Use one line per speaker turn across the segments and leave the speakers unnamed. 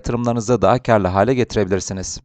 yatırımlarınızı daha karlı hale getirebilirsiniz.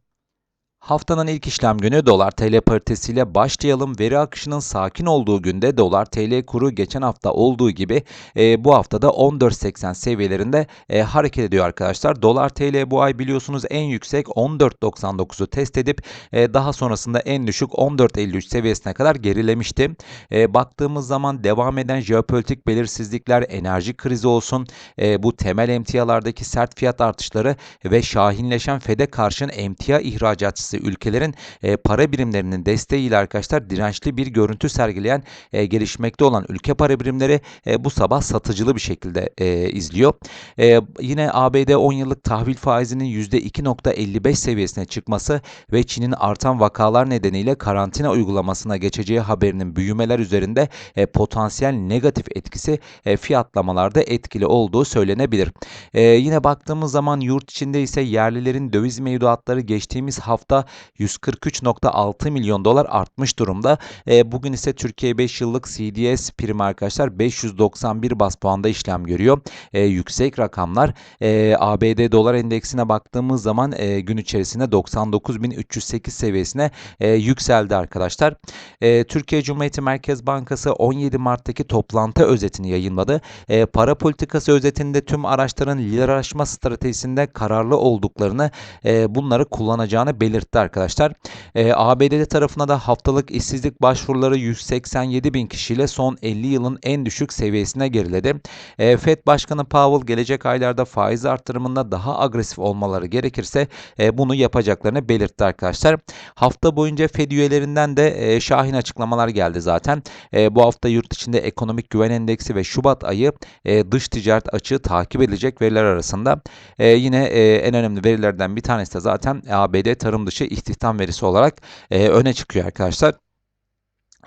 Haftanın ilk işlem günü dolar TL paritesiyle başlayalım. Veri akışının sakin olduğu günde dolar TL kuru geçen hafta olduğu gibi e, bu haftada 14.80 seviyelerinde e, hareket ediyor arkadaşlar. Dolar TL bu ay biliyorsunuz en yüksek 14.99'u test edip e, daha sonrasında en düşük 14.53 seviyesine kadar gerilemişti. E, baktığımız zaman devam eden jeopolitik belirsizlikler, enerji krizi olsun, e, bu temel emtialardaki sert fiyat artışları ve şahinleşen FED'e karşın emtia ihracatçısı ülkelerin e, para birimlerinin desteğiyle arkadaşlar dirençli bir görüntü sergileyen e, gelişmekte olan ülke para birimleri e, bu sabah satıcılı bir şekilde e, izliyor. E, yine ABD 10 yıllık tahvil faizinin %2.55 seviyesine çıkması ve Çin'in artan vakalar nedeniyle karantina uygulamasına geçeceği haberinin büyümeler üzerinde e, potansiyel negatif etkisi e, fiyatlamalarda etkili olduğu söylenebilir. E, yine baktığımız zaman yurt içinde ise yerlilerin döviz mevduatları geçtiğimiz hafta 143.6 milyon dolar artmış durumda. E, bugün ise Türkiye 5 yıllık CDS primi arkadaşlar 591 bas puanda işlem görüyor. E, yüksek rakamlar. E, ABD dolar endeksine baktığımız zaman e, gün içerisinde 99.308 seviyesine e, yükseldi arkadaşlar. E, Türkiye Cumhuriyeti Merkez Bankası 17 Mart'taki toplantı özetini yayınladı. E, para politikası özetinde tüm araçların liralaşma stratejisinde kararlı olduklarını, e, bunları kullanacağını belirtti arkadaşlar. E, ABD tarafına da haftalık işsizlik başvuruları 187 bin kişiyle son 50 yılın en düşük seviyesine geriledi. E, FED Başkanı Powell gelecek aylarda faiz artırımında daha agresif olmaları gerekirse e, bunu yapacaklarını belirtti arkadaşlar. Hafta boyunca FED üyelerinden de e, şahin açıklamalar geldi zaten. E, bu hafta yurt içinde ekonomik güven endeksi ve Şubat ayı e, dış ticaret açığı takip edilecek veriler arasında. E, yine e, en önemli verilerden bir tanesi de zaten ABD tarım dışı istihdam verisi olarak e, öne çıkıyor arkadaşlar.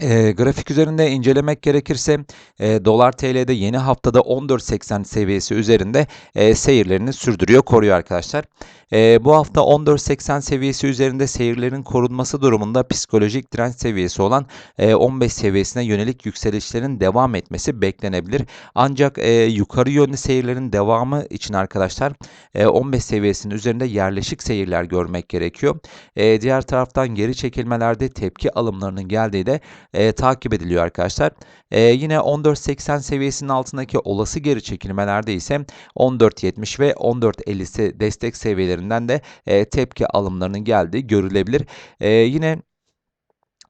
E, grafik üzerinde incelemek gerekirse e, dolar TL'de yeni haftada 14.80 seviyesi üzerinde e, seyirlerini sürdürüyor, koruyor arkadaşlar. E, bu hafta 14.80 seviyesi üzerinde seyirlerin korunması durumunda psikolojik direnç seviyesi olan e, 15 seviyesine yönelik yükselişlerin devam etmesi beklenebilir. Ancak e, yukarı yönlü seyirlerin devamı için arkadaşlar e, 15 seviyesinin üzerinde yerleşik seyirler görmek gerekiyor. E, diğer taraftan geri çekilmelerde tepki alımlarının geldiği de e, takip ediliyor arkadaşlar. E, yine 14.80 seviyesinin altındaki olası geri çekilmelerde ise 14.70 ve 14.50 destek seviyelerinden de e, tepki alımlarının geldiği görülebilir. E, yine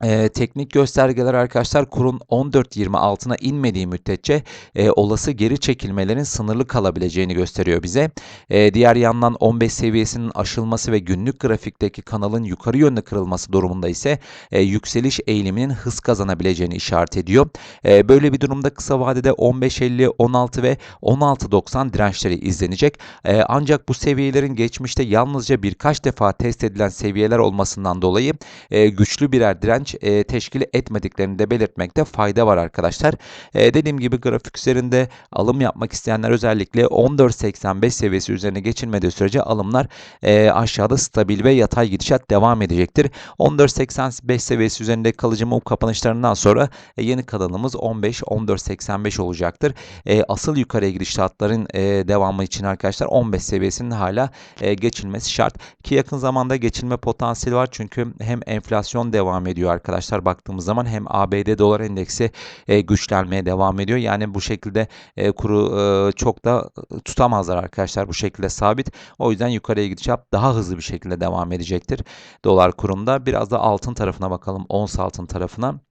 e, teknik göstergeler arkadaşlar kurun 14.20 altına inmediği müddetçe e, olası geri çekilmelerin sınırlı kalabileceğini gösteriyor bize. E, diğer yandan 15 seviyesinin aşılması ve günlük grafikteki kanalın yukarı yönlü kırılması durumunda ise e, yükseliş eğiliminin hız kazanabileceğini işaret ediyor. E, böyle bir durumda kısa vadede 15.50, 16 ve 16.90 dirençleri izlenecek. E, ancak bu seviyelerin geçmişte yalnızca birkaç defa test edilen seviyeler olmasından dolayı e, güçlü birer direnç direnç e, teşkil etmediklerini de belirtmekte fayda var arkadaşlar. E, dediğim gibi grafik üzerinde alım yapmak isteyenler özellikle 14.85 seviyesi üzerine geçilmediği sürece alımlar e, aşağıda stabil ve yatay gidişat devam edecektir. 14.85 seviyesi üzerinde kalıcı mum kapanışlarından sonra e, yeni kanalımız 15-14.85 olacaktır. E, asıl yukarıya gidişatların e, devamı için arkadaşlar 15 seviyesinin hala e, geçilmesi şart. Ki yakın zamanda geçilme potansiyeli var çünkü hem enflasyon devam ediyor arkadaşlar baktığımız zaman hem ABD dolar endeksi e, güçlenmeye devam ediyor. Yani bu şekilde e, kuru e, çok da tutamazlar arkadaşlar bu şekilde sabit. O yüzden yukarıya gidişat daha hızlı bir şekilde devam edecektir. Dolar kurunda biraz da altın tarafına bakalım. Ons altın tarafına.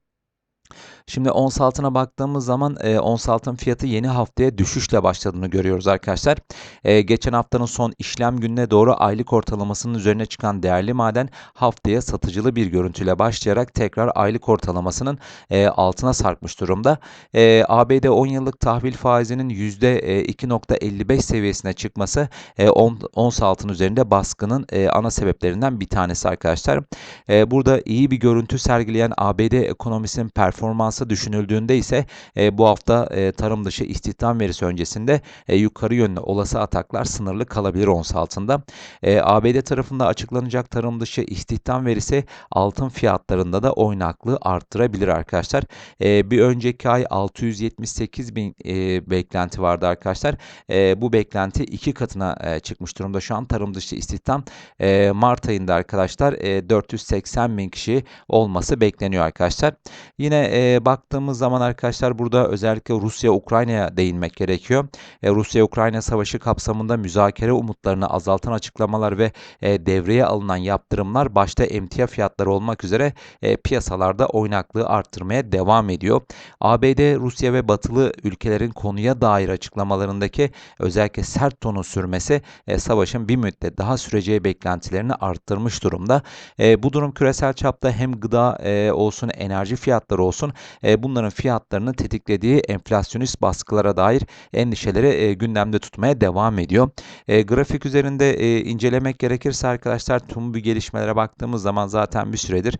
Şimdi ons altına baktığımız zaman e, ons altın fiyatı yeni haftaya düşüşle başladığını görüyoruz arkadaşlar. E, geçen haftanın son işlem gününe doğru aylık ortalamasının üzerine çıkan değerli maden haftaya satıcılı bir görüntüyle başlayarak tekrar aylık ortalamasının e, altına sarkmış durumda. E, ABD 10 yıllık tahvil faizinin %2.55 seviyesine çıkması e, on, ons altın üzerinde baskının e, ana sebeplerinden bir tanesi arkadaşlar. E, burada iyi bir görüntü sergileyen ABD ekonomisinin performansı düşünüldüğünde ise e, bu hafta e, tarım dışı istihdam verisi öncesinde e, yukarı yönlü olası ataklar sınırlı kalabilir ons altında. E, ABD tarafında açıklanacak tarım dışı istihdam verisi altın fiyatlarında da oynaklığı arttırabilir arkadaşlar. E, bir önceki ay 678 bin e, beklenti vardı arkadaşlar. E, bu beklenti iki katına e, çıkmış durumda. Şu an tarım dışı istihdam e, Mart ayında arkadaşlar e, 480 bin kişi olması bekleniyor arkadaşlar. Yine e, baktığımız zaman arkadaşlar burada özellikle Rusya-Ukrayna'ya değinmek gerekiyor. E, Rusya-Ukrayna savaşı kapsamında müzakere umutlarını azaltan açıklamalar ve e, devreye alınan yaptırımlar başta emtia fiyatları olmak üzere e, piyasalarda oynaklığı arttırmaya devam ediyor. ABD, Rusya ve batılı ülkelerin konuya dair açıklamalarındaki özellikle sert tonu sürmesi e, savaşın bir müddet daha süreceği beklentilerini arttırmış durumda. E, bu durum küresel çapta hem gıda e, olsun enerji fiyatları olsun bunların fiyatlarını tetiklediği enflasyonist baskılara dair endişeleri gündemde tutmaya devam ediyor. Grafik üzerinde incelemek gerekirse arkadaşlar tüm bu gelişmelere baktığımız zaman zaten bir süredir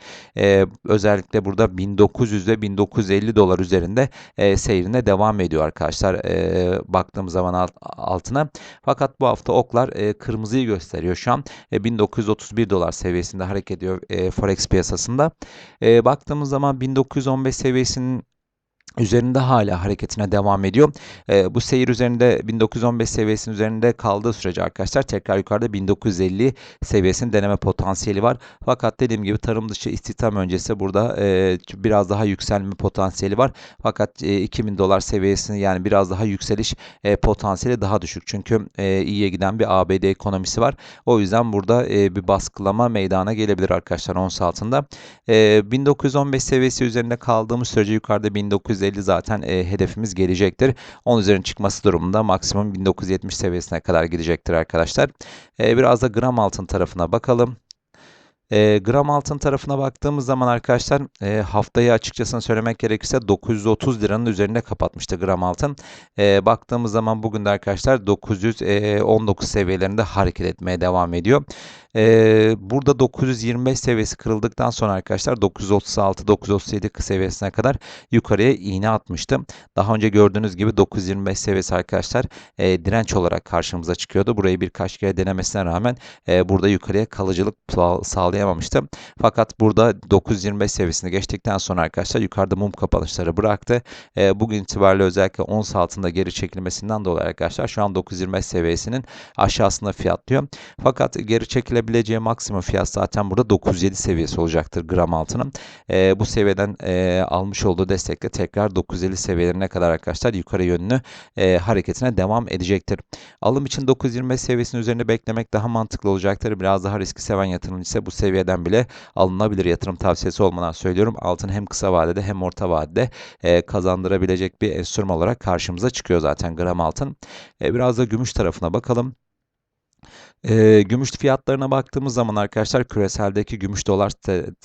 özellikle burada 1900 ve 1950 dolar üzerinde seyrine devam ediyor arkadaşlar baktığımız zaman alt, altına. Fakat bu hafta oklar kırmızıyı gösteriyor şu an. E, 1931 dolar seviyesinde hareket ediyor Forex piyasasında. Baktığımız zaman 1915 seviyesinin üzerinde hala hareketine devam ediyor. E, bu seyir üzerinde 1915 seviyesinin üzerinde kaldığı sürece arkadaşlar tekrar yukarıda 1950 seviyesinin deneme potansiyeli var. Fakat dediğim gibi tarım dışı istihdam öncesi burada e, biraz daha yükselme potansiyeli var. Fakat e, 2000 dolar seviyesini yani biraz daha yükseliş e, potansiyeli daha düşük. Çünkü e, iyiye giden bir ABD ekonomisi var. O yüzden burada e, bir baskılama meydana gelebilir arkadaşlar ons altında. E, 1915 seviyesi üzerinde kaldığımız sürece yukarıda 1950 %50 zaten e, hedefimiz gelecektir. 10 üzerine çıkması durumunda maksimum 1970 seviyesine kadar gidecektir arkadaşlar. E, biraz da gram altın tarafına bakalım. E, gram altın tarafına baktığımız zaman arkadaşlar e, haftayı açıkçası söylemek gerekirse 930 liranın üzerinde kapatmıştı gram altın. E, baktığımız zaman bugün de arkadaşlar 919 seviyelerinde hareket etmeye devam ediyor. Ee, burada 925 seviyesi kırıldıktan sonra arkadaşlar 936-937 seviyesine kadar yukarıya iğne atmıştım. Daha önce gördüğünüz gibi 925 seviyesi arkadaşlar e, direnç olarak karşımıza çıkıyordu. Burayı birkaç kere denemesine rağmen e, burada yukarıya kalıcılık sağlayamamıştım. Fakat burada 925 seviyesini geçtikten sonra arkadaşlar yukarıda mum kapanışları bıraktı. E, bugün itibariyle özellikle ons altında geri çekilmesinden dolayı arkadaşlar şu an 925 seviyesinin aşağısında fiyatlıyor. Fakat geri çekile verebileceği maksimum fiyat zaten burada 907 seviyesi olacaktır gram altının. E, bu seviyeden e, almış olduğu destekle tekrar 950 seviyelerine kadar arkadaşlar yukarı yönlü e, hareketine devam edecektir. Alım için 925 seviyesinin üzerinde beklemek daha mantıklı olacaktır. Biraz daha riski seven yatırımcı ise bu seviyeden bile alınabilir. Yatırım tavsiyesi olmadan söylüyorum. Altın hem kısa vadede hem orta vadede e, kazandırabilecek bir enstrüman olarak karşımıza çıkıyor zaten gram altın. E, biraz da gümüş tarafına bakalım. E, gümüş fiyatlarına baktığımız zaman arkadaşlar küreseldeki gümüş dolar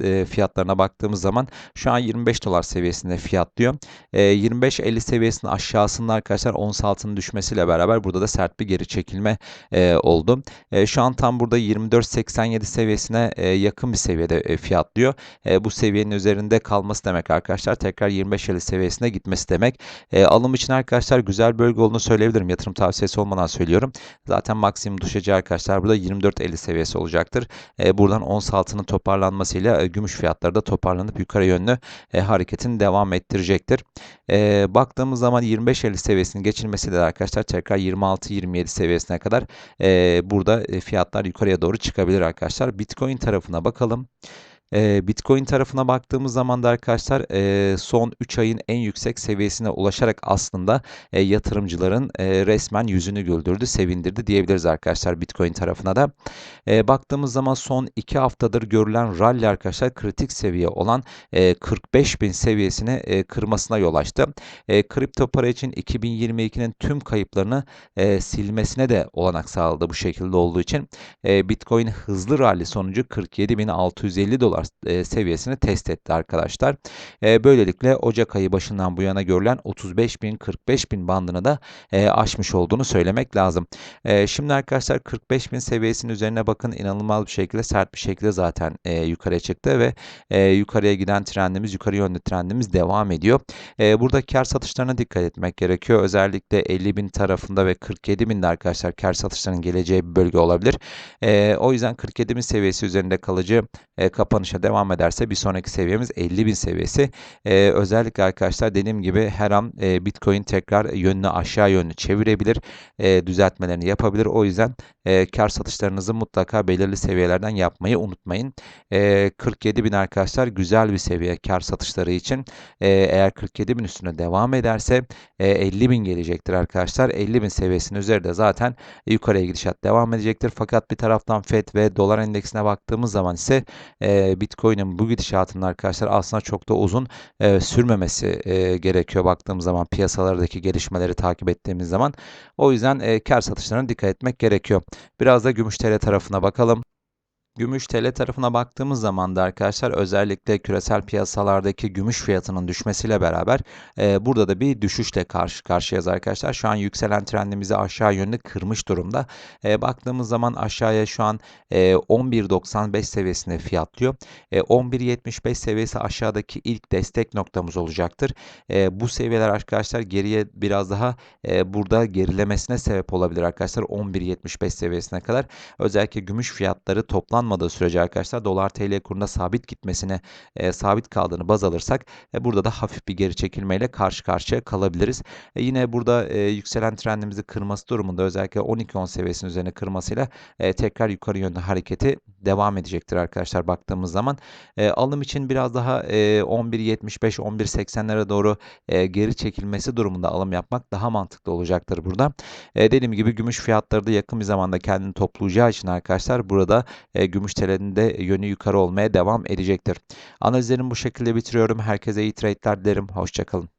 e, fiyatlarına baktığımız zaman şu an 25 dolar seviyesinde fiyatlıyor. E, 25-50 seviyesinin aşağısında arkadaşlar ons altının düşmesiyle beraber burada da sert bir geri çekilme e, oldu. E, şu an tam burada 24-87 seviyesine e, yakın bir seviyede e, fiyatlıyor. E, bu seviyenin üzerinde kalması demek arkadaşlar tekrar 25-50 seviyesine gitmesi demek. E, alım için arkadaşlar güzel bölge olduğunu söyleyebilirim. Yatırım tavsiyesi olmadan söylüyorum. Zaten maksimum düşeceği arkadaşlar arkadaşlar burada 24.50 seviyesi olacaktır. E, buradan ons altının toparlanmasıyla e, gümüş fiyatları da toparlanıp yukarı yönlü e, hareketini devam ettirecektir. E, baktığımız zaman 25.50 seviyesinin geçilmesiyle arkadaşlar tekrar 26-27 seviyesine kadar e, burada e, fiyatlar yukarıya doğru çıkabilir arkadaşlar. Bitcoin tarafına bakalım. Eee, Bitcoin tarafına baktığımız zaman da arkadaşlar eee, son 3 ayın en yüksek seviyesine ulaşarak aslında eee, yatırımcıların eee, resmen yüzünü güldürdü, sevindirdi diyebiliriz arkadaşlar Bitcoin tarafına da. Eee, baktığımız zaman son 2 haftadır görülen rally arkadaşlar kritik seviye olan eee 45.000 seviyesini eee, kırmasına yol açtı. Eee, kripto para için 2022'nin tüm kayıplarını eee, silmesine de olanak sağladı bu şekilde olduğu için. Eee, Bitcoin hızlı rally sonucu 47.650 dolar eee, seviyesini test etti arkadaşlar. Eee, böylelikle Ocak ayı başından bu yana görülen 35.000 45.000 bandını da eee, aşmış olduğunu söylemek lazım. Şimdi arkadaşlar 45.000 seviyesinin üzerine bakın inanılmaz bir şekilde sert bir şekilde zaten yukarıya çıktı ve yukarıya giden trendimiz yukarı yönlü trendimiz devam ediyor. Burada kar satışlarına dikkat etmek gerekiyor. Özellikle 50.000 tarafında ve 47.000'de arkadaşlar kar satışlarının geleceği bir bölge olabilir. O yüzden 47.000 seviyesi üzerinde kalıcı eee, kapanışa devam ederse bir sonraki seviyemiz 50.000 seviyesi. Eee, özellikle arkadaşlar dediğim gibi her an eee, Bitcoin tekrar yönünü aşağı yönlü çevirebilir, eee, düzeltmelerini yapabilir. O yüzden eee, kar satışlarınızı mutlaka belirli seviyelerden yapmayı unutmayın. Eee 47.000 arkadaşlar güzel bir seviye kar satışları için. Eee, eğer 47.000 üstüne devam ederse eee, 50.000 gelecektir arkadaşlar. 50.000 seviyesinin üzerinde zaten yukarıya gidişat devam edecektir. Fakat bir taraftan FED ve dolar endeksine baktığımız zaman ise eee, Bitcoin'in bu gidişatının arkadaşlar aslında çok da uzun eee, sürmemesi eee, gerekiyor baktığımız zaman piyasalardaki gelişmeleri takip ettiğimiz zaman. O yüzden eee, kar satışlarına dikkat etmek gerekiyor. Biraz da gümüş TL tarafına bakalım. Gümüş TL tarafına baktığımız zaman da arkadaşlar özellikle küresel piyasalardaki gümüş fiyatının düşmesiyle beraber e, burada da bir düşüşle karşı karşıyayız arkadaşlar. Şu an yükselen trendimizi aşağı yönlü kırmış durumda. E, baktığımız zaman aşağıya şu an e, 11.95 seviyesinde fiyatlıyor. E, 11.75 seviyesi aşağıdaki ilk destek noktamız olacaktır. E, bu seviyeler arkadaşlar geriye biraz daha e, burada gerilemesine sebep olabilir arkadaşlar 11.75 seviyesine kadar. Özellikle gümüş fiyatları toplam fiyatlanmadığı sürece arkadaşlar dolar TL kurunda sabit gitmesine e, sabit kaldığını baz alırsak e, burada da hafif bir geri çekilmeyle karşı karşıya kalabiliriz. E, yine burada e, yükselen trendimizi kırması durumunda özellikle 12-10 seviyesinin üzerine kırmasıyla e, tekrar yukarı yönlü hareketi devam edecektir arkadaşlar baktığımız zaman. E, alım için biraz daha e, 11.75 11.80'lere doğru e, geri çekilmesi durumunda alım yapmak daha mantıklı olacaktır burada. E, dediğim gibi gümüş fiyatları da yakın bir zamanda kendini toplayacağı için arkadaşlar burada e, gümüş TL'nin yönü yukarı olmaya devam edecektir. Analizlerimi bu şekilde bitiriyorum. Herkese iyi trade'ler dilerim. Hoşçakalın.